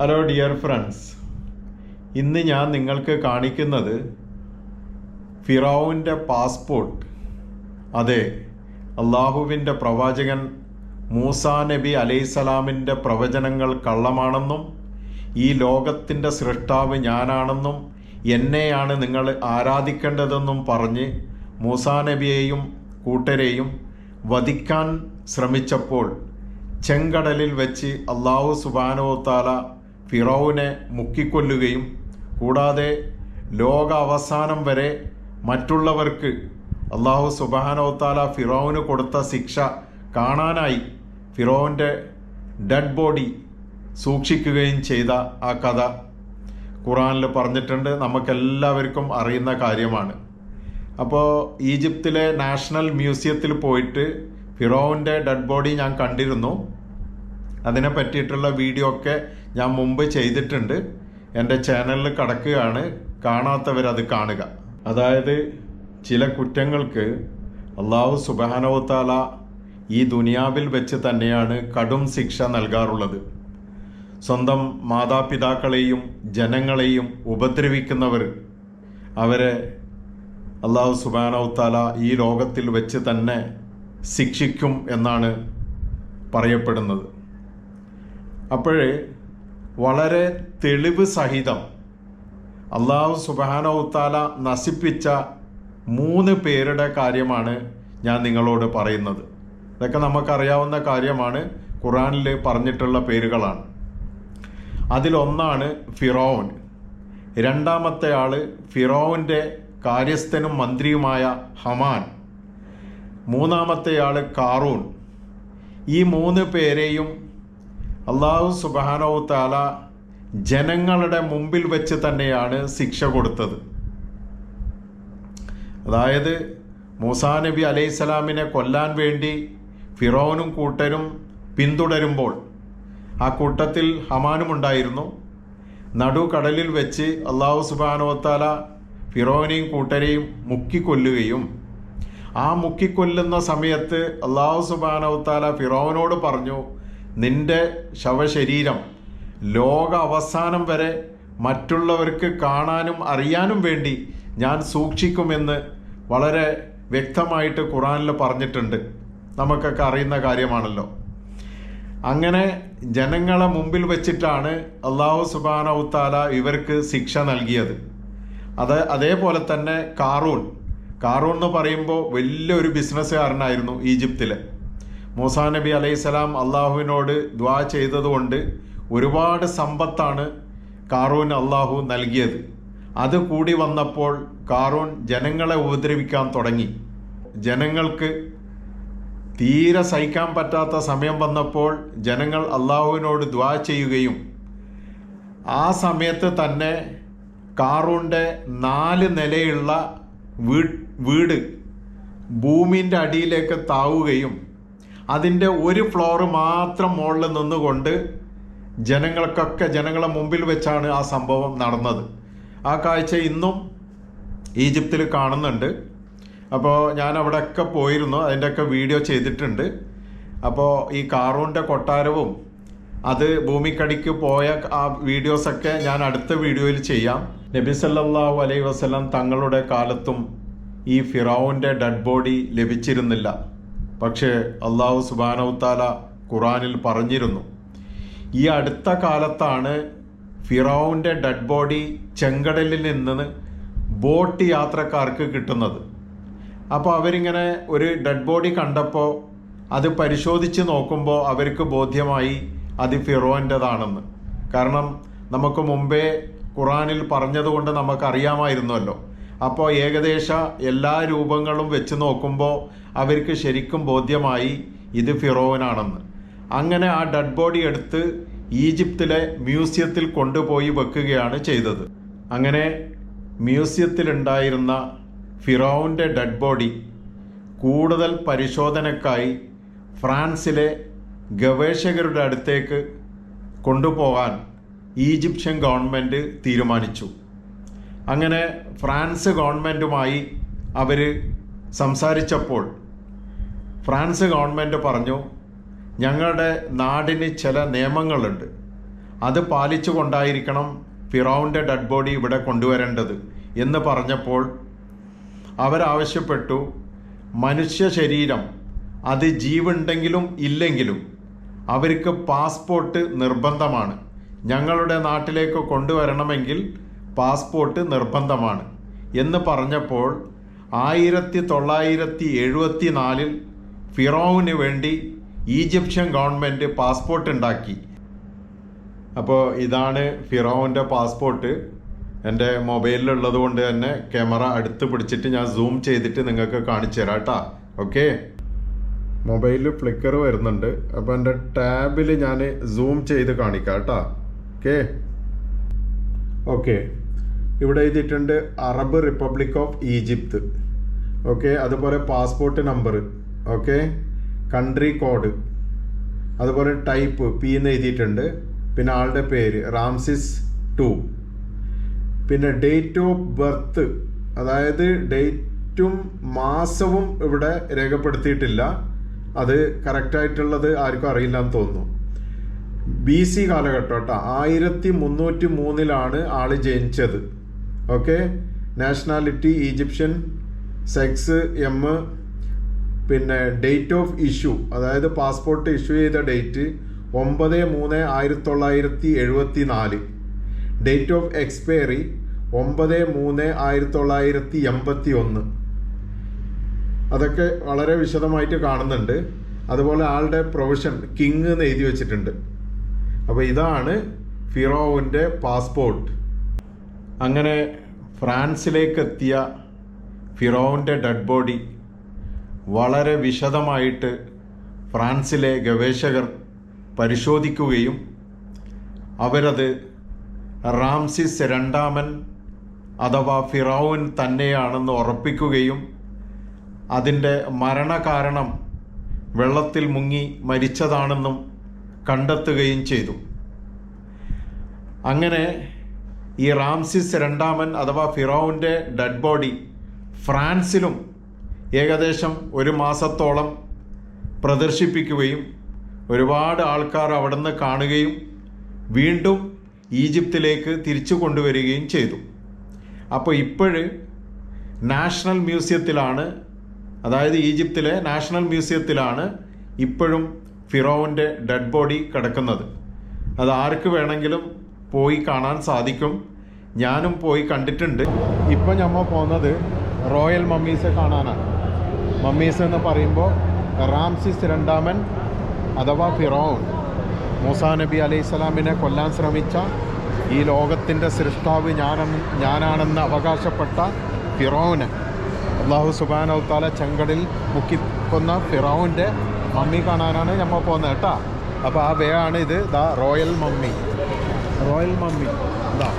Hello dear friends ഇന്ന് ഞാൻ നിങ്ങൾക്ക് കാണിക്കുന്നത് ഫിറോവിന്റെ പാസ്പോർട്ട്. അതെ അള്ളാഹുവിന്റെ പ്രവാചകൻ മൂസാ നബി അലൈസലാമിന്റെ പ്രവചനങ്ങൾ കള്ളമാണെന്നും ഈ ലോകത്തിന്റെ സൃഷ്ടാവ് ഞാനാണെന്നും എന്നെയാണ് നിങ്ങൾ ആരാധിക്കേണ്ടതെന്നും പറഞ്ഞ് മൂസാ നബിയെയും കൂട്ടരെയും വധിക്കാൻ ശ്രമിച്ചപ്പോൾ ചെങ്കടലിൽ വെച്ച് അള്ളാഹു സുബാനോത്താല ഫിറോവിനെ മുക്കിക്കൊല്ലുകയും കൂടാതെ ലോക അവസാനം വരെ മറ്റുള്ളവർക്ക് അള്ളാഹു സുബാനോത്താല ഫിറോവിന് കൊടുത്ത ശിക്ഷ കാണാനായി ഫിറോവിന്റെ ഡെഡ് ബോഡി സൂക്ഷിക്കുകയും ചെയ്ത ആ കഥ ഖുറാനിൽ പറഞ്ഞിട്ടുണ്ട്. നമുക്കെല്ലാവർക്കും അറിയുന്ന കാര്യമാണ്. അപ്പോൾ ഈജിപ്തിലെ നാഷണൽ മ്യൂസിയത്തിൽ പോയിട്ട് ഫിറോവിന്റെ ഡെഡ് ബോഡി ഞാൻ കണ്ടിരുന്നു. അതിനെ പറ്റിയിട്ടുള്ള വീഡിയോ ഒക്കെ ഞാൻ മുമ്പ് ചെയ്തിട്ടുണ്ട്. എന്റെ ചാനലിൽ കിടക്കുകയാണ്. കാണാത്തവരത് കാണുക. അതായത് ചില കുറ്റങ്ങൾക്ക് അള്ളാഹു സുബാനവത്താല ഈ ദുനിയാവിൽ വെച്ച് തന്നെയാണ് കടും ശിക്ഷ നൽകാറുള്ളത്. സ്വന്തം മാതാപിതാക്കളെയും ജനങ്ങളെയും ഉപദ്രവിക്കുന്നവർ അവരെ അള്ളാഹു സുബാനവത്താല ഈ ലോകത്തിൽ വെച്ച് തന്നെ ശിക്ഷിക്കും എന്നാണ് പറയപ്പെടുന്നത്. അപ്പോഴേ വളരെ തെളിവ് സഹിതം അള്ളാഹു സുബാനവത്താല നശിപ്പിച്ച മൂന്ന് പേരുടെ കാര്യമാണ് ഞാൻ നിങ്ങളോട് പറയുന്നത്. ഇതൊക്കെ നമുക്കറിയാവുന്ന കാര്യമാണ്. ഖുറാനിൽ പറഞ്ഞിട്ടുള്ള പേരുകളാണ്. അതിലൊന്നാണ് ഫിറോൻ. രണ്ടാമത്തെ ആൾ ഫിറോവിന്റെ കാര്യസ്ഥനും മന്ത്രിയുമായ ഹമാൻ. മൂന്നാമത്തെ ആൾ കാറൂൺ. ഈ മൂന്ന് പേരെയും അള്ളാഹു സുബാനവു താല ജനങ്ങളുടെ മുമ്പിൽ വെച്ച് തന്നെയാണ് ശിക്ഷ കൊടുത്തത്. അതായത് മൂസാ നബി അലൈഹിസ്സലാമിനെ കൊല്ലാൻ വേണ്ടി ഫിറോനും കൂട്ടരും പിന്തുടരുമ്പോൾ ആ കൂട്ടത്തിൽ ഹമാനും ഉണ്ടായിരുന്നു. നടുകടലിൽ വെച്ച് അള്ളാഹു സുബാനോത്താല ഫിറോനെയും കൂട്ടരെയും മുക്കിക്കൊല്ലുകയും ആ മുക്കിക്കൊല്ലുന്ന സമയത്ത് അള്ളാഹു സുബാനോത്താല ഫിറോനോട് പറഞ്ഞു നിന്റെ ശവശരീരം ലോക അവസാനം വരെ മറ്റുള്ളവർക്ക് കാണാനും അറിയാനും വേണ്ടി ഞാൻ സൂക്ഷിക്കുമെന്ന് വളരെ വ്യക്തമായിട്ട് ഖുറാനിൽ പറഞ്ഞിട്ടുണ്ട്. നമുക്കൊക്കെ അറിയുന്ന കാര്യമാണല്ലോ. അങ്ങനെ ജനങ്ങളെ മുമ്പിൽ വെച്ചിട്ടാണ് അള്ളാഹു സുബാനൗത്താല ഇവർക്ക് ശിക്ഷ നൽകിയത്. അത് അതേപോലെ തന്നെ കാറൂൺ. കാറൂൺ എന്ന് പറയുമ്പോൾ വലിയൊരു ബിസിനസ്സുകാരനായിരുന്നു ഈജിപ്തിലെ. മൂസാ നബി അലൈഹിസ്സലാം അള്ളാഹുവിനോട് ദ്വാ ചെയ്തതുകൊണ്ട് ഒരുപാട് സമ്പത്താണ് കാറൂൻ അള്ളാഹു നൽകിയത്. അത് കൂടി വന്നപ്പോൾ കാറൂൻ ജനങ്ങളെ ഉപദ്രവിക്കാൻ തുടങ്ങി. ജനങ്ങൾക്ക് തീരെ സഹിക്കാൻ പറ്റാത്ത സമയം വന്നപ്പോൾ ജനങ്ങൾ അള്ളാഹുവിനോട് ദ്വാ ചെയ്യുകയും ആ സമയത്ത് തന്നെ കാറൂന്റെ നാല് നിലയുള്ള വീട് ഭൂമിന്റെ അടിയിലേക്ക് താവുകയും അതിന്റെ ഒരു ഫ്ലോർ മാത്രം മുകളിൽ നിന്നുകൊണ്ട് ജനങ്ങൾക്കൊക്കെ ജനങ്ങളെ മുമ്പിൽ വെച്ചാണ് ആ സംഭവം നടന്നത്. ആ കാഴ്ച ഇന്നും ഈജിപ്തിൽ കാണുന്നുണ്ട്. അപ്പോൾ ഞാൻ അവിടെയൊക്കെ പോയിരുന്നു അതിന്റെയൊക്കെ വീഡിയോ ചെയ്തിട്ടുണ്ട്. അപ്പോൾ ഈ കാറൂന്റെ കൊട്ടാരവും അത് ഭൂമിക്കടിക്ക് പോയ ആ വീഡിയോസൊക്കെ ഞാൻ അടുത്ത വീഡിയോയിൽ ചെയ്യാം. നബി സല്ലല്ലാഹു അലൈഹി വസല്ലം തങ്ങളുടെ കാലത്തും ഈ ഫിറാവുന്റെ ഡെഡ് ബോഡി ലഭിച്ചിരുന്നില്ല. പക്ഷേ അള്ളാഹു സുബാനൗത്താല ഖുറാനിൽ പറഞ്ഞിരുന്നു ഈ അടുത്ത കാലത്താണ് ഫിറോവിന്റെ ഡെഡ് ബോഡി ചെങ്കടലിൽ നിന്ന് ബോട്ട് യാത്രക്കാർക്ക് കിട്ടുന്നത്. അപ്പോൾ അവരിങ്ങനെ ഒരു ഡെഡ് ബോഡി കണ്ടപ്പോൾ അത് പരിശോധിച്ച് നോക്കുമ്പോൾ അവർക്ക് ബോധ്യമായി അത് ഫിറോന്റെതാണെന്ന് കാരണം നമുക്ക് മുമ്പേ ഖുറാനിൽ പറഞ്ഞതുകൊണ്ട് നമുക്കറിയാമായിരുന്നല്ലോ. അപ്പോൾ ഏകദേശം എല്ലാ രൂപങ്ങളും വെച്ച് നോക്കുമ്പോൾ അവർക്ക് ശരിക്കും ബോധ്യമായി ഇത് ഫിറോവനാണെന്ന്. അങ്ങനെ ആ ഡെഡ് ബോഡി എടുത്ത് ഈജിപ്തിലെ മ്യൂസിയത്തിൽ കൊണ്ടുപോയി വെക്കുകയാണ് ചെയ്തത്. അങ്ങനെ മ്യൂസിയത്തിലുണ്ടായിരുന്ന ഫിറോവിന്റെ ഡെഡ് ബോഡി കൂടുതൽ പരിശോധനക്കായി ഫ്രാൻസിലെ ഗവേഷകരുടെ അടുത്തേക്ക് കൊണ്ടുപോകാൻ ഈജിപ്ഷ്യൻ ഗവൺമെന്റ് തീരുമാനിച്ചു. അങ്ങനെ ഫ്രാൻസ് ഗവൺമെന്റുമായി അവർ സംസാരിച്ചപ്പോൾ ഫ്രാൻസ് ഗവൺമെന്റ് പറഞ്ഞു ഞങ്ങളുടെ നാടിന് ചില നിയമങ്ങളുണ്ട്. അത് പാലിച്ചു കൊണ്ടായിരിക്കണം ഫിറോവിന്റെ ഡെഡ് ബോഡി ഇവിടെ കൊണ്ടുവരേണ്ടത് എന്ന് പറഞ്ഞപ്പോൾ അവരാവശ്യപ്പെട്ടു മനുഷ്യ ശരീരം അത് ജീവുണ്ടെങ്കിലും ഇല്ലെങ്കിലും അവർക്ക് പാസ്പോർട്ട് നിർബന്ധമാണ്. ഞങ്ങളുടെ നാട്ടിലേക്ക് കൊണ്ടുവരണമെങ്കിൽ പാസ്പോർട്ട് നിർബന്ധമാണ് എന്ന് പറഞ്ഞപ്പോൾ ആയിരത്തി തൊള്ളായിരത്തി എഴുപത്തി നാലിൽ ഫിറോവിന് വേണ്ടി ഈജിപ്ഷ്യൻ ഗവൺമെന്റ് പാസ്പോർട്ട് ഉണ്ടാക്കി. അപ്പോൾ ഇതാണ് ഫിറോവിന്റെ പാസ്പോർട്ട്. എന്റെ മൊബൈലിലുള്ളത് കൊണ്ട് തന്നെ ക്യാമറ അടുത്ത് പിടിച്ചിട്ട് ഞാൻ സൂം ചെയ്തിട്ട് നിങ്ങൾക്ക് കാണിച്ചു തരാം കേട്ടോ. ഓക്കെ? മൊബൈലിൽ ഫ്ലിക്കർ വരുന്നുണ്ട്. അപ്പോൾ എന്റെ ടാബിൽ ഞാൻ സൂം ചെയ്ത് കാണിക്കാം കേട്ടോ. ഓക്കെ? ഓക്കെ. ഇവിടെ എഴുതിയിട്ടുണ്ട് Arab republic of Egypt. Okay? അതുപോലെ passport number. Okay? Country code. അതുപോലെ ടൈപ്പ് പി എന്ന് എഴുതിയിട്ടുണ്ട്. പിന്നെ ആളുടെ പേര് റാംസിസ് ടു. പിന്നെ ഡേറ്റ് ഓഫ് ബർത്ത്. അതായത് ഡേറ്റും മാസവും ഇവിടെ രേഖപ്പെടുത്തിയിട്ടില്ല. അത് കറക്റ്റായിട്ടുള്ളത് ആർക്കും അറിയില്ല എന്ന് തോന്നുന്നു. ബി സി കാലഘട്ടം കേട്ടോ. ആയിരത്തി മുന്നൂറ്റി മൂന്നിലാണ് ആൾ ജനിച്ചത്. Okay? Nationality Egyptian sex M പിന്നെ ഡേറ്റ് ഓഫ് ഇഷ്യൂ അതായത് പാസ്പോർട്ട് ഇഷ്യൂ ചെയ്ത ഡേറ്റ് ഒമ്പത് മൂന്ന് ആയിരത്തി തൊള്ളായിരത്തി എഴുപത്തി നാല് ഡേറ്റ് ഓഫ് എക്സ്പയറി ഒമ്പത് മൂന്ന് ആയിരത്തി തൊള്ളായിരത്തി എൺപത്തി ഒന്ന് അതൊക്കെ വളരെ വിശദമായിട്ട് കാണുന്നുണ്ട്. അതുപോലെ ആളുടെ പ്രൊഫഷൻ കിങ് എന്ന് എഴുതി വെച്ചിട്ടുണ്ട്. അപ്പോൾ ഇതാണ് ഫിറോവിന്റെ പാസ്പോർട്ട് അങ്ങനെ ഫ്രാൻസിലേക്ക് എത്തിയ ഫിറോവിന്റെ ഡെഡ് ബോഡി വളരെ വിശദമായിട്ട് ഫ്രാൻസിലെ ഗവേഷകർ പരിശോധിക്കുകയും അവരത് റാംസിസ് രണ്ടാമൻ അഥവാ ഫിറോവിൻ തന്നെയാണെന്ന് ഉറപ്പിക്കുകയും അതിന്റെ മരണകാരണം വെള്ളത്തിൽ മുങ്ങി മരിച്ചതാണെന്നും കണ്ടെത്തുകയും ചെയ്തു. അങ്ങനെ ഈ റാംസിസ് രണ്ടാമൻ അഥവാ ഫിറോവിന്റെ ഡെഡ് ബോഡി ഫ്രാൻസിലും ഏകദേശം ഒരു മാസത്തോളം പ്രദർശിപ്പിക്കുകയും ഒരുപാട് ആൾക്കാർ അവിടുന്ന് കാണുകയും വീണ്ടും ഈജിപ്തിലേക്ക് തിരിച്ചു കൊണ്ടുവരികയും ചെയ്തു. അപ്പോൾ ഇപ്പോഴ് നാഷണൽ മ്യൂസിയത്തിലാണ് അതായത് ഈജിപ്തിലെ നാഷണൽ മ്യൂസിയത്തിലാണ് ഇപ്പോഴും ഫിറോവിന്റെ ഡെഡ് ബോഡി കിടക്കുന്നത്. അത് ആർക്ക് വേണമെങ്കിലും പോയി കാണാൻ സാധിക്കും. ഞാനും പോയി കണ്ടിട്ടുണ്ട്. ഇപ്പം ഞമ്മ പോകുന്നത് റോയൽ മമ്മീസ് കാണാനാണ് മമ്മീസ് എന്ന് പറയുമ്പോൾ റാംസിസ് രണ്ടാമൻ അഥവാ ഫിറോൺ. മൂസാ നബി അലൈഹി സ്വലാമിനെ കൊല്ലാൻ ശ്രമിച്ച ഈ ലോകത്തിന്റെ സൃഷ്ടാവ് ഞാനെന്ന് ഞാനാണെന്ന് അവകാശപ്പെട്ട ഫിറോന്. അള്ളാഹു സുബാനൗത്താല ചെങ്കടിൽ മുക്കിക്കൊന്ന ഫിറോവിന്റെ മമ്മി കാണാനാണ് നമ്മൾ പോകുന്നത് കേട്ടോ. അപ്പോൾ ആ വേ ആണ് ഇത് the royal mummy. Royal mummy. ഇതാ.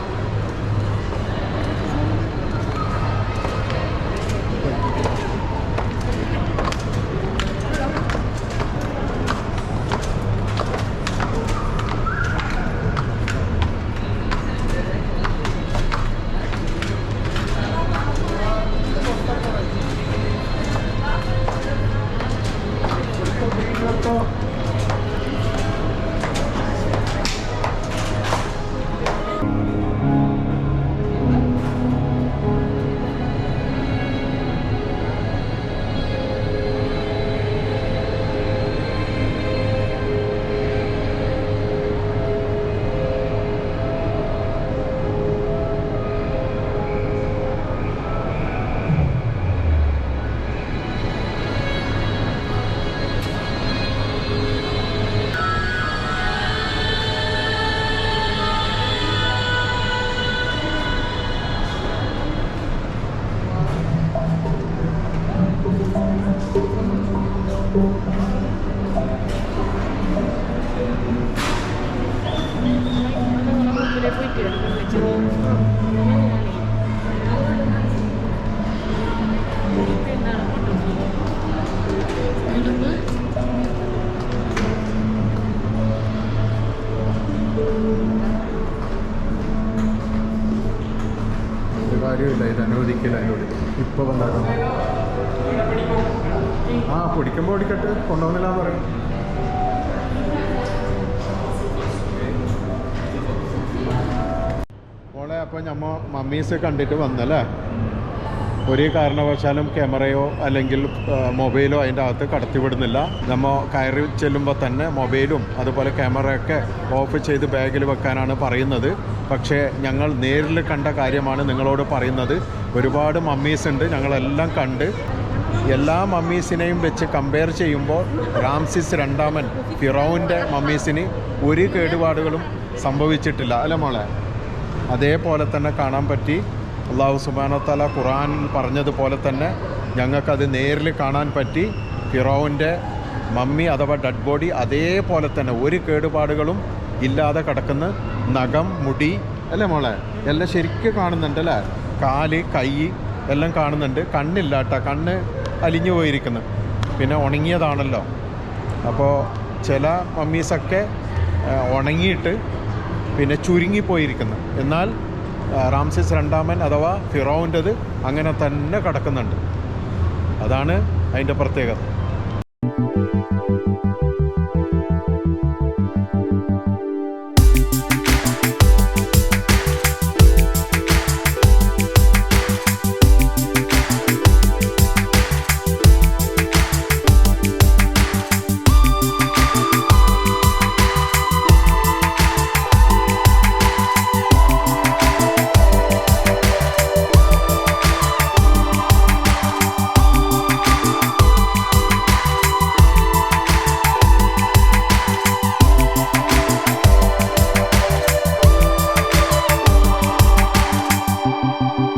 കാര്യമില്ല ഇത് അനുവദിക്കില്ല അതിനോട് ഇപ്പോൾ വന്നാലും ആ പൊടിക്കുമ്പോൾ ഓടിക്കട്ടെ കൊണ്ടുവന്നില്ല പറയും അപ്പോൾ നമ്മൾ മമ്മീസ് കണ്ടിട്ട് വന്നല്ലേ? ഒരു കാരണവശാലും ക്യാമറയോ അല്ലെങ്കിൽ മൊബൈലോ അതിന്റെ അകത്ത് കടത്തിവിടുന്നില്ല. നമ്മൾ കയറി ചെല്ലുമ്പോൾ തന്നെ മൊബൈലും അതുപോലെ ക്യാമറയൊക്കെ ഓഫ് ചെയ്ത് ബാഗിൽ വെക്കാനാണ് പറയുന്നത്. പക്ഷേ ഞങ്ങൾ നേരിൽ കണ്ട കാര്യമാണ് നിങ്ങളോട് പറയുന്നത്. ഒരുപാട് മമ്മീസ് ഉണ്ട് ഞങ്ങളെല്ലാം കണ്ട്. എല്ലാ മമ്മീസിനെയും വെച്ച് കമ്പയർ ചെയ്യുമ്പോൾ റാംസിസ് രണ്ടാമൻ ഫിറോവിന്റെ മമ്മീസിന് ഒരു കേടുപാടുകളും സംഭവിച്ചിട്ടില്ല. അല്ല മോളെ? അതേപോലെ തന്നെ കാണാൻ പറ്റി. അള്ളാഹു സുബാനത്തല ഖുറാനിൽ പറഞ്ഞതുപോലെ തന്നെ ഞങ്ങൾക്കത് നേരിൽ കാണാൻ പറ്റി. ഫിറോവിന്റെ മമ്മി അഥവാ ഡെഡ് ബോഡി അതേപോലെ തന്നെ ഒരു കേടുപാടുകളും ഇല്ലാതെ കിടക്കുന്ന. നഖം മുടി അല്ലേ മോളെ? എല്ലാം ശരിക്കും കാണുന്നുണ്ട് അല്ലേ? കാൽ കൈ എല്ലാം കാണുന്നുണ്ട്. കണ്ണില്ല കേട്ടോ കണ്ണ് അലിഞ്ഞു പോയിരിക്കുന്നു. പിന്നെ ഉണങ്ങിയതാണല്ലോ. അപ്പോൾ ചില മമ്മീസൊക്കെ ഉണങ്ങിയിട്ട് പിന്നെ ചുരുങ്ങിപ്പോയിരിക്കുന്നു. എന്നാൽ റാംസിസ് രണ്ടാമൻ അഥവാ ഫിറോവിന്റെത് അങ്ങനെ തന്നെ കടക്കുന്നുണ്ട്. അതാണ് അതിന്റെ പ്രത്യേകത.